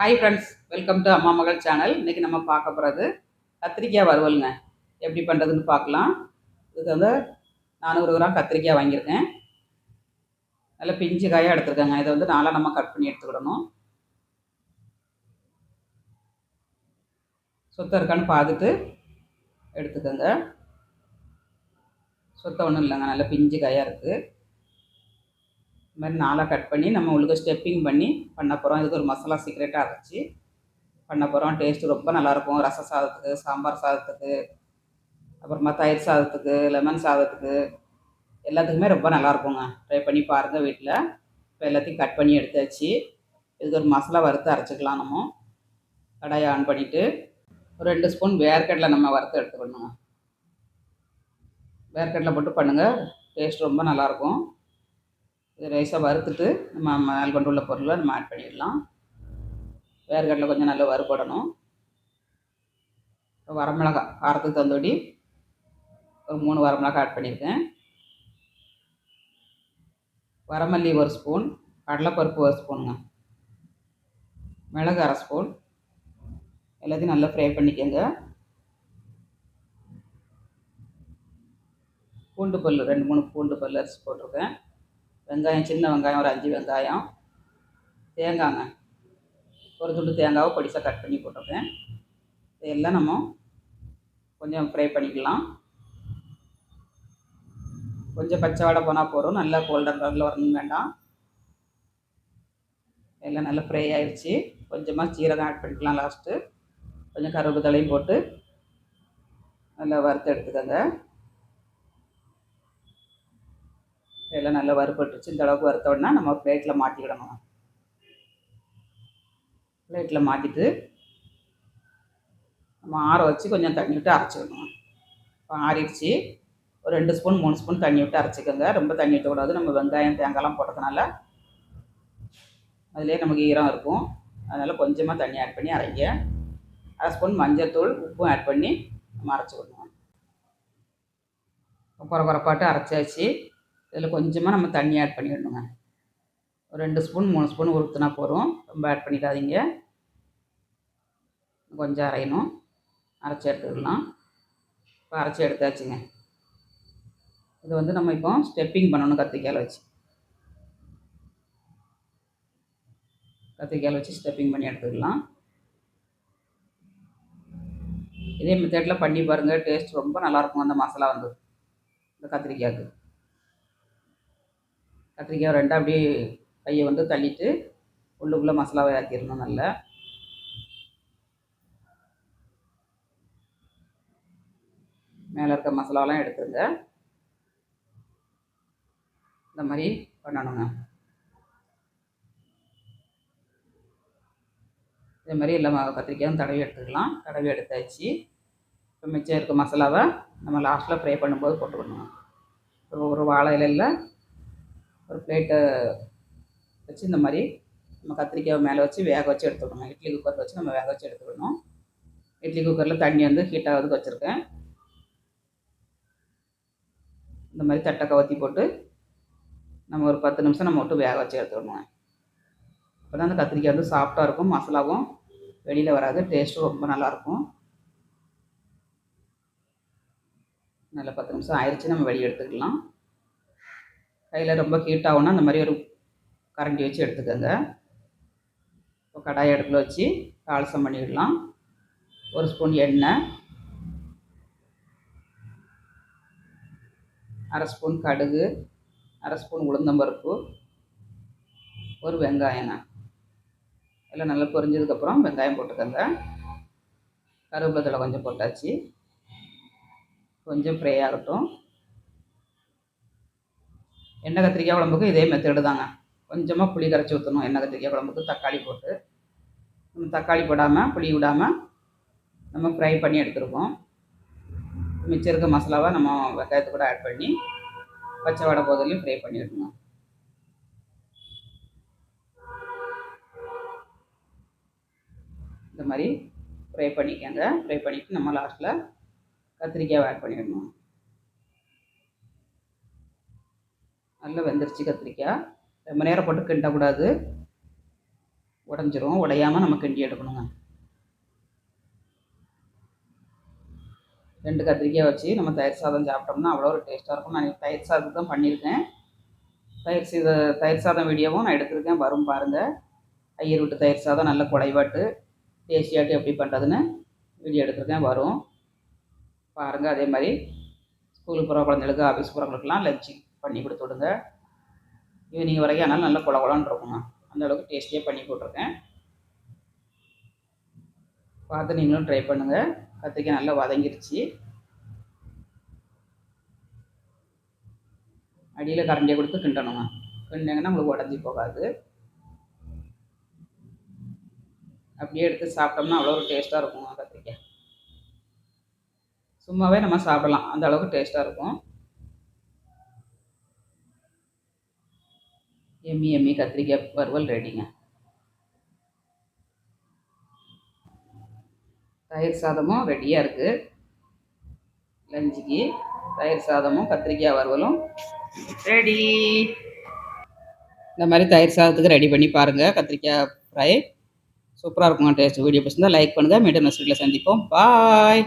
Hi friends welcome to அம்மா மகள் channel இன்றைக்கி நம்ம பார்க்க போகிறது கத்திரிக்காய் வறுவலுங்க. எப்படி பண்ணுறதுன்னு பார்க்கலாம். இதுக்கு வந்து நானூறு கிராம் கத்திரிக்காய் வாங்கியிருக்கேன். நல்ல பிஞ்சு காயாக எடுத்துருக்கேங்க. இதை வந்து நாளாக நம்ம கட் பண்ணி எடுத்துக்கிடணும். சுத்தம் இருக்கான்னு பார்த்துட்டு எடுத்துக்கோங்க. சுத்தம் ஒன்றும் இல்லைங்க. நல்ல பிஞ்சு காயாக இருக்குது இது மாதிரி நாளாக கட் பண்ணி நம்ம உங்களுக்கு ஸ்டெப்பிங் பண்ணி பண்ண போகிறோம் இதுக்கு ஒரு மசாலா சீக்ரெட்டாக அரைச்சி பண்ண போகிறோம் டேஸ்ட்டு ரொம்ப நல்லாயிருக்கும் ரச சாதத்துக்கு சாம்பார் சாதத்துக்கு அப்புறமா தயிர் சாதத்துக்கு லெமன் சாதத்துக்கு எல்லாத்துக்குமே ரொம்ப நல்லாயிருக்குங்க ட்ரை பண்ணி பாருங்கள் வீட்டில் இப்போ எல்லாத்தையும் கட் பண்ணி எடுத்தாச்சு. இதுக்கு ஒரு மசாலா வறுத்து அரைச்சிக்கலாம் நம்ம. கடாயை ஆன் பண்ணிவிட்டு ஒரு ரெண்டு ஸ்பூன் வேர்க்கடலை நம்ம வறுத்து எடுத்துக்கணுங்க. வேர்க்கடலை போட்டு பண்ணுங்கள் டேஸ்ட் ரொம்ப நல்லாயிருக்கும் இது ரைஸாக வறுத்துட்டு நம்ம மேல் கொண்டுள்ள பொருளை நம்ம ஆட் பண்ணிடலாம். வேர்க்கடலை கொஞ்சம் நல்லா வறுபடணும். வரமிளகா காரத்துக்கு தந்தோடி ஒரு மூணு வரமிளகா ஆட் பண்ணியிருக்கேன். வரமல்லி ஒரு ஸ்பூன் கடலைப்பருப்பு ஒரு ஸ்பூனுங்க மிளகு அரை ஸ்பூன் எல்லாத்தையும் நல்லா ஃப்ரை பண்ணிக்கோங்க. பூண்டு பல் ரெண்டு மூணு பூண்டு பல் அரிசி போட்டிருக்கேன். வெங்காயம் சின்ன வெங்காயம் ஒரு அஞ்சு வெங்காயம். தேங்காய்ங்க ஒரு துண்டு தேங்காவை பொடிசாக கட் பண்ணி போட்டிருக்கேன். இதெல்லாம் நம்ம கொஞ்சம் ஃப்ரை பண்ணிக்கலாம். கொஞ்சம் பச்சை வடை போனால் போகிறோம் நல்லா கோல்டன் கலரில் வரணும் வேண்டாம். எல்லாம் நல்லா ஃப்ரை ஆயிடுச்சு கொஞ்சமாக சீரகம் ஆட் பண்ணிக்கலாம் லாஸ்ட்டு கொஞ்சம் கருவேப்பு போட்டு நல்லா வறுத்து எடுத்துக்கோங்க. எல்லாம் நல்லா வறுபட்டுருச்சு. இந்த அளவுக்கு வறுத்தோடனா நம்ம பிளேட்டில் மாற்றிக்கிடணும் பிளேட்டில் மாற்றிட்டு நம்ம ஆற வச்சு கொஞ்சம் தண்ணி விட்டு அரைச்சிக்கணும் இப்போ ஆறிடுச்சு. ஒரு ரெண்டு ஸ்பூன் மூணு ஸ்பூன் தண்ணி விட்டு அரைச்சிக்கோங்க. ரொம்ப தண்ணி விட்டக்கூடாது. நம்ம வெங்காயம் தேங்காய்லாம் போட்டதுனால அதிலே நமக்கு ஈரம் இருக்கும். அதனால் கொஞ்சமாக தண்ணி ஆட் பண்ணி அரைங்க. அரை ஸ்பூன் மஞ்சத்தூள் உப்பும் ஆட் பண்ணி நம்ம அரைச்சிக்கணும் குறை குறைப்பாட்டு அரைச்சாச்சு. இதில் கொஞ்சமாக நம்ம தண்ணி ஆட் பண்ணிடணுங்க. ஒரு ரெண்டு ஸ்பூன் மூணு ஸ்பூன் ஊற்றுனா போதும். ரொம்ப ஆட் பண்ணிடாதீங்க. கொஞ்சம் அரையணும். அரைச்சி எடுத்துக்கலாம் இப்போ அரைச்சி எடுத்தாச்சுங்க. இது வந்து நம்ம இப்போ ஸ்டெப்பிங் பண்ணணும் கத்திரிக்காயில் வச்சு. கத்திரிக்காயில் வச்சு ஸ்டெப்பிங் பண்ணி எடுத்துக்கலாம் இதே மெத்தேட்டில் பண்ணி பாருங்கள் டேஸ்ட் ரொம்ப நல்லாயிருக்கும் அந்த மசாலா வந்து. இந்த கத்திரிக்காய்க்கு. கத்திரிக்காய் ரெண்டாக அப்படியே கையை வந்து தள்ளிட்டு உள்ளுக்குள்ளே மசாலாவை ஆக்கிடணும் நல்லா. மேலே இருக்க மசாலாலாம் எடுத்துருங்க. இந்த மாதிரி பண்ணணுங்க. இதே மாதிரி எல்லாம் கத்திரிக்காயும் தடவி எடுத்துக்கலாம். தடவி எடுத்தாச்சு. இப்போ மிச்சம் இருக்க மசாலாவை நம்ம லாஸ்ட்டில் ஃப்ரை பண்ணும்போது போட்டுக்கணும். ஒரு வாழை இலையில் ஒரு பிளேட்டை வச்சு இந்த மாதிரி நம்ம கத்திரிக்காய் மேலே வச்சு வேக வச்சு எடுத்துக்கணும். இட்லி குக்கரில் வச்சு நம்ம வேக வச்சு எடுத்துக்கணும். இட்லி குக்கரில் தண்ணி வந்து ஹீட் ஆகிறதுக்கு வச்சுருக்கேன். இந்த மாதிரி தட்டை கவத்தி போட்டு நம்ம ஒரு பத்து நிமிஷம் நம்ம விட்டு வேக வச்சு எடுத்துக்கணும் அப்போ தான் அந்த கத்திரிக்காய் வந்து சாஃப்டாக இருக்கும் மசாலாவும் வெளியில் வராது டேஸ்ட்டும் ரொம்ப நல்லாயிருக்கும் நல்லா பத்து நிமிஷம் ஆயிடுச்சு நம்ம வெளியே எடுத்துக்கலாம். கையில் ரொம்ப ஹீட் ஆகும்னா அந்த மாதிரி ஒரு கரண்டி வச்சு எடுத்துக்கோங்க. இப்போ கடாய் அடுப்பில் வச்சு தாளசம் பண்ணிடலாம். ஒரு ஸ்பூன் எண்ணெய். அரை ஸ்பூன் கடுகு. அரை ஸ்பூன் உளுந்தம்பருப்பு ஒரு வெங்காயம். எல்லாம் நல்லா பொரிஞ்சதுக்கப்புறம் வெங்காயம் போட்டுக்கோங்க. கருவேப்பிலை கொஞ்சம் போட்டாச்சு. கொஞ்சம் ஃப்ரை ஆகட்டும். எண்ணெய் கத்திரிக்காய் குழம்புக்கு இதே மெத்தடு தாங்க. கொஞ்சமாக புளி கரைச்சி ஊற்றணும் எண்ணெய் கத்திரிக்காய் குழம்புக்கு தக்காளி போட்டு. நம்ம தக்காளி போடாமல் புளி விடாமல் நம்ம ஃப்ரை பண்ணி எடுத்துருக்கோம். மிச்சம் இருக்க மசாலாவை நம்ம வெங்காயத்தை கூட ஆட் பண்ணி பச்சை வடை போதிலையும் ஃப்ரை பண்ணிடணும் இந்த மாதிரி ஃப்ரை பண்ணிக்கோங்க. ஃப்ரை பண்ணிவிட்டு நம்ம லாஸ்ட்டில் கத்திரிக்காய் ஆட் பண்ணிடணும். நல்லா வெந்துருச்சு கத்திரிக்காய். ரொம்ப நேரம் போட்டு கிண்டக்கூடாது உடஞ்சிரும். உடையாமல் நம்ம கிண்டி எடுக்கணுங்க. ரெண்டு கத்திரிக்காய் வச்சு நம்ம தயிர் சாதம் சாப்பிட்டோம்னா அவ்வளோ ஒரு டேஸ்ட்டாக இருக்கும். நான் தயிர் சாதம் தான் பண்ணியிருக்கேன். தயிர் சீத தயிர் சாதம் வீடியோவும் நான் எடுத்திருக்கேன். வரும் பாருங்கள் ஐயர் விட்டு தயிர் சாதம் நல்ல குடைவாட்டு டேஸ்டியாட்டு எப்படி பண்ணுறதுன்னு வீடியோ எடுத்திருக்கேன். வரும். பாருங்கள் அதே மாதிரி ஸ்கூலுக்கு போகிற குழந்தைகளுக்கு ஆஃபீஸ் போகிறவங்களுக்குலாம் லஞ்சு பண்ணி கொடுத்து விடுங்க. ஈவினிங் வரைக்கும் ஆனாலும் நல்லா குழ குழன்னு இருக்குங்க அந்த அளவுக்கு டேஸ்டியாக பண்ணி போட்டிருக்கேன் பார்த்து நீங்களும் ட்ரை பண்ணுங்கள் கத்திரிக்காய் நல்லா வதங்கிருச்சு. அடியில் கரண்டியை கொடுத்து கிண்டணுங்க கிண்டிங்கன்னா உங்களுக்கு உடஞ்சி போகாது. அப்படியே எடுத்து சாப்பிட்டோம்னா அவ்வளோ ஒரு டேஸ்ட்டாக இருக்குங்க கத்திரிக்காய். சும்மாவே நம்ம சாப்பிடலாம். அந்த அளவுக்கு டேஸ்ட்டாக இருக்கும். எம்மி எம்மி கத்திரிக்காய் வறுவல் ரெடிங்க தயிர் சாதமும் ரெடியாக இருக்குது லஞ்சுக்கு தயிர் சாதமும் கத்திரிக்காய் வறுவலும் ரெடி இந்த மாதிரி தயிர் சாதத்துக்கு ரெடி பண்ணி பாருங்கள் கத்திரிக்காய் ஃப்ரை சூப்பராக இருக்குங்க டேஸ்ட் வீடியோ பிடிச்சிருந்தா லைக் பண்ணுங்கள் மீண்டும் நெக்ஸ்ட் வீட்டில் சந்திப்போம். பாய்